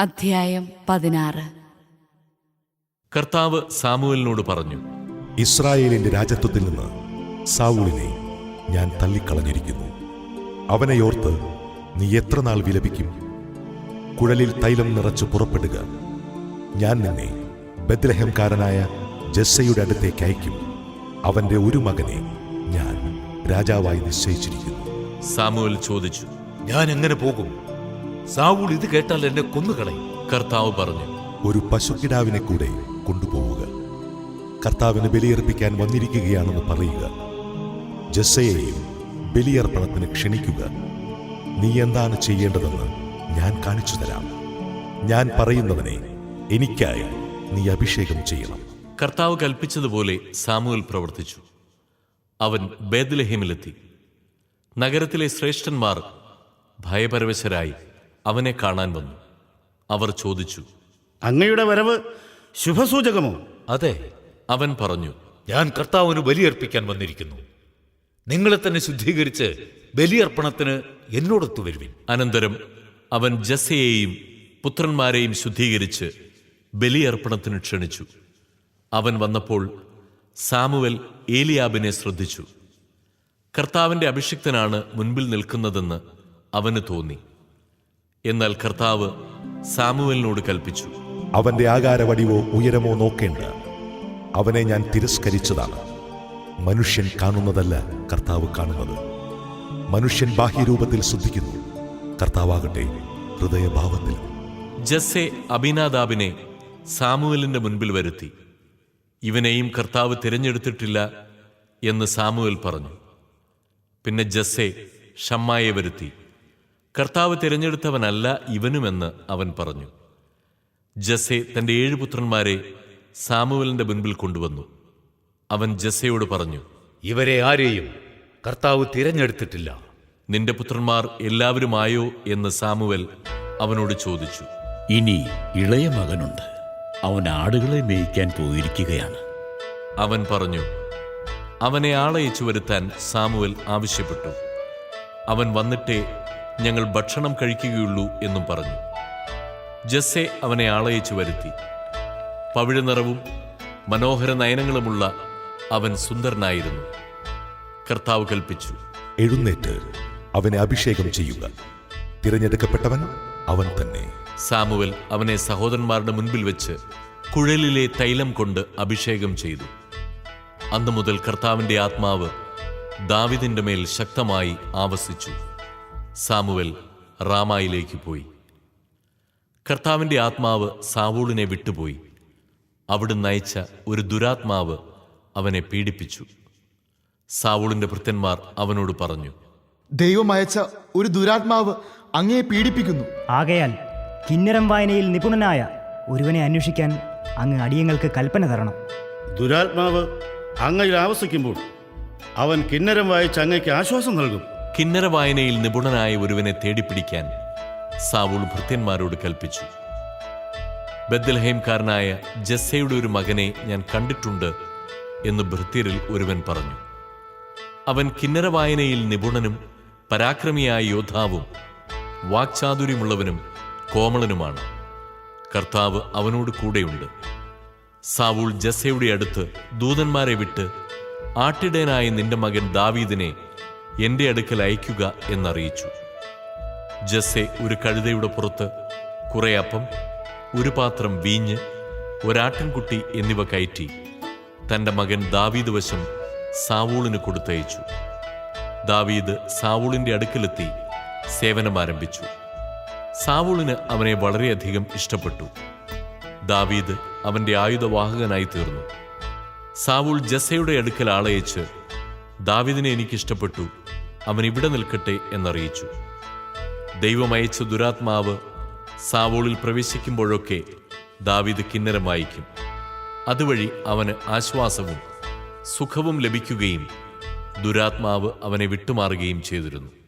അധ്യായം പതിനാറ്. കർത്താവ് സാമുവലിനോട് പറഞ്ഞു ഇസ്രായേലിന്റെ രാജത്വത്തിൽ നിന്ന് സാവൂളിനെ ഞാൻ തള്ളിക്കളഞ്ഞിരിക്കുന്നു. അവനെ ഓർത്ത് നീ എത്ര നാൾ വിലപിക്കും? കുഴലിൽ തൈലം നിറച്ച് പുറപ്പെടുക. ഞാൻ നിന്നെ ബദ്ലഹംകാരനായ ജസ്സയുടെ അടുത്തേക്ക് അയക്കും അവന്റെ ഒരു മകനെ ഞാൻ രാജാവായി നിശ്ചയിച്ചിരിക്കുന്നു. സാമുവൽ ചോദിച്ചു ഞാൻ എങ്ങനെ പോകും? സാവൂൾ ഇത് കേട്ടാൽ എന്നെ കൊന്നുകളയും. കർത്താവ് പറഞ്ഞു ഒരു പശുക്കിടാവിനെ കൂടെ കൊണ്ടുപോവുക. കർത്താവിന് ബലിയർപ്പിക്കാൻ വന്നിരിക്കുകയാണെന്ന് പറയുക. ജസ്സയെയും ബലിയർപ്പണത്തിന് ക്ഷണിക്കുക. നീ എന്താണ് ചെയ്യേണ്ടതെന്ന് ഞാൻ കാണിച്ചു തരാം. ഞാൻ പറയുന്നവനെ എനിക്കായി നീ അഭിഷേകം ചെയ്യണം. കർത്താവ് കൽപ്പിച്ചതുപോലെ സാമുവൽ പ്രവർത്തിച്ചു. അവൻ ബേദ്ലഹേമിലെത്തി നഗരത്തിലെ ശ്രേഷ്ഠന്മാർ ഭയപരവശരായി അവനെ കാണാൻ വന്നു. അവർ ചോദിച്ചു അങ്ങയുടെ വരവ് ശുഭസൂചകമോ? അതെ അവൻ പറഞ്ഞു ഞാൻ കർത്താവിന് ബലിയർപ്പിക്കാൻ വന്നിരിക്കുന്നു. നിങ്ങളെ തന്നെ ശുദ്ധീകരിച്ച് ബലിയർപ്പണത്തിന് എന്നോടൊത്തു വരുവിൻ. അനന്തരം അവൻ ജസയെയും പുത്രന്മാരെയും ശുദ്ധീകരിച്ച് ബലിയർപ്പണത്തിന് ക്ഷണിച്ചു. അവൻ വന്നപ്പോൾ സാമുവൽ ഏലിയാബിനെ ശ്രദ്ധിച്ചു. കർത്താവിന്റെ അഭിഷിക്തനാണ് മുൻപിൽ നിൽക്കുന്നതെന്ന് അവന് തോന്നി. എന്നാൽ കർത്താവ് സാമുവലിനോട് കൽപ്പിച്ചു. അവന്റെ ആകാരവടിവോ ഉയരമോ നോക്കേണ്ട. അവനെ ഞാൻ തിരസ്കരിച്ചതാണ്. മനുഷ്യൻ കാണുന്നതല്ല കർത്താവ് കാണുന്നത്. മനുഷ്യൻ ബാഹ്യരൂപത്തിൽ ശ്രദ്ധിക്കുന്നു. കർത്താവാകട്ടെ ഹൃദയഭാവത്തിൽ. ജസ്സെ അബിനാദാബിനെ സാമുവലിന്റെ മുൻപിൽ വരുത്തി. ഇവനെയും കർത്താവ് തിരഞ്ഞെടുത്തിട്ടില്ല എന്ന് സാമുവൽ പറഞ്ഞു. പിന്നെ ജസ്സെ ഷമ്മായെ വരുത്തി. കർത്താവ് തിരഞ്ഞെടുത്തവനല്ല ഇവനുമെന്ന് അവൻ പറഞ്ഞു. ജസെ തന്റെ ഏഴ് പുത്രന്മാരെ സാമുവലിന്റെ മുൻപിൽ കൊണ്ടുവന്നു. അവൻ ജസയോട് പറഞ്ഞു ഇവരെ ആരെയും കർത്താവ് തിരഞ്ഞെടുത്തിട്ടില്ല. നിന്റെ പുത്രന്മാർ എല്ലാവരുമായോ എന്ന് സാമുവൽ അവനോട് ചോദിച്ചു. ഇനി ഇളയ മകനുണ്ട്. അവൻ ആടുകളെ മേയ്ക്കാൻ പോയിരിക്കുകയാണ്. അവൻ പറഞ്ഞു അവനെ ആളയച്ചു വരുത്താൻ സാമുവൽ ആവശ്യപ്പെട്ടു. അവൻ വന്നിട്ടേ ഞങ്ങൾ ഭക്ഷണം കഴിക്കുകയുള്ളൂ എന്നും പറഞ്ഞു. ജസ്സെ അവനെ ആളയച്ചു വരുത്തി. പവിഴനിറവും മനോഹര നയനങ്ങളുമുള്ള അവൻ സുന്ദരനായിരുന്നു. കർത്താവ് കൽപ്പിച്ചു. എഴുന്നേറ്റ് അവനെ അഭിഷേകം ചെയ്യുക. തിരഞ്ഞെടുക്കപ്പെട്ടവൻ അവൻ തന്നെ. സാമുവൽ അവനെ സഹോദരന്മാരുടെ മുൻപിൽ വെച്ച് കുഴലിലെ തൈലം കൊണ്ട് അഭിഷേകം ചെയ്തു. അന്നു മുതൽ കർത്താവിന്റെ ആത്മാവ് ദാവിദിന്റെ മേൽ ശക്തമായി ആവസിച്ചു. സാമുവൽ റാമായിലേക്ക് പോയി. കർത്താവിന്റെ ആത്മാവ് സാവൂളിനെ വിട്ടുപോയി. അവിടുന്ന് നയിച്ച ഒരു ദുരാത്മാവ് അവനെ പീഡിപ്പിച്ചു. സാവൂളിന്റെ ഭൃത്യന്മാർ അവനോട് പറഞ്ഞു ദൈവം അയച്ച ഒരു ദുരാത്മാവ് അങ്ങയെ പീഡിപ്പിക്കുന്നു. ആകയാൽ കിന്നരം വായനയിൽ നിപുണനായ ഒരുവനെ അന്വേഷിക്കാൻ അങ്ങ് അടിയങ്ങൾക്ക് കൽപ്പന തരണം. ദുരാത്മാവ് അങ്ങയിൽ ആവസിക്കുമ്പോൾ അവൻ കിന്നരം വായിച്ച് അങ്ങയ്ക്ക് ആശ്വാസം നൽകും. കിന്നര വായനയിൽ നിപുണനായ ഒരുവനെ തേടിപ്പിടിക്കാൻ സാവൂൾ ഭൃത്യന്മാരോട് കൽപ്പിച്ചു. ബദ്ദൽഹൈംകാരനായ ജസ്സയുടെ ഒരു മകനെ ഞാൻ കണ്ടിട്ടുണ്ട് എന്ന് ഭൃത്യരിൽ ഒരുവൻ പറഞ്ഞു. അവൻ കിന്നര വായനയിൽ നിപുണനും പരാക്രമിയായ യോദ്ധാവും വാക്ചാതുര്യമുള്ളവനും കോമളനുമാണ്. കർത്താവ് അവനോട് കൂടെയുണ്ട്. സാവൂൾ ജസ്സയുടെ അടുത്ത് ദൂതന്മാരെ വിട്ട് ആട്ടിടയനായ നിന്റെ മകൻ ദാവീദിനെ എന്റെ അടുക്കൽ അയക്കുക എന്നറിയിച്ചു. ജസ്സെ ഒരു കഴുതയുടെ പുറത്ത് കുറെ അപ്പം ഒരു പാത്രം വീഞ്ഞ് ഒരാട്ടിൻകുട്ടി എന്നിവ കയറ്റി തന്റെ മകൻ ദാവീദ് വശം സാവൂളിന് കൊടുത്തയച്ചു. ദാവീദ് സാവൂളിന്റെ അടുക്കലെത്തി സേവനം ആരംഭിച്ചു. സാവൂളിന് അവനെ വളരെയധികം ഇഷ്ടപ്പെട്ടു. ദാവീദ് അവന്റെ ആയുധവാഹകനായി തീർന്നു. സാവൂൾ ജസ്സയുടെ അടുക്കൽ ആളയച്ച് ദാവീദിനെ എനിക്കിഷ്ടപ്പെട്ടു. അവൻ ഇവിടെ നിൽക്കട്ടെ എന്നറിയിച്ചു. ദൈവമയച്ച ദുരാത്മാവ് സാവോളിൽ പ്രവേശിക്കുമ്പോഴൊക്കെ ദാവിദ് കിന്നരം വായിക്കും. അതുവഴി അവന് ആശ്വാസവും സുഖവും ലഭിക്കുകയും ദുരാത്മാവ് അവനെ വിട്ടുമാറുകയും ചെയ്തിരുന്നു.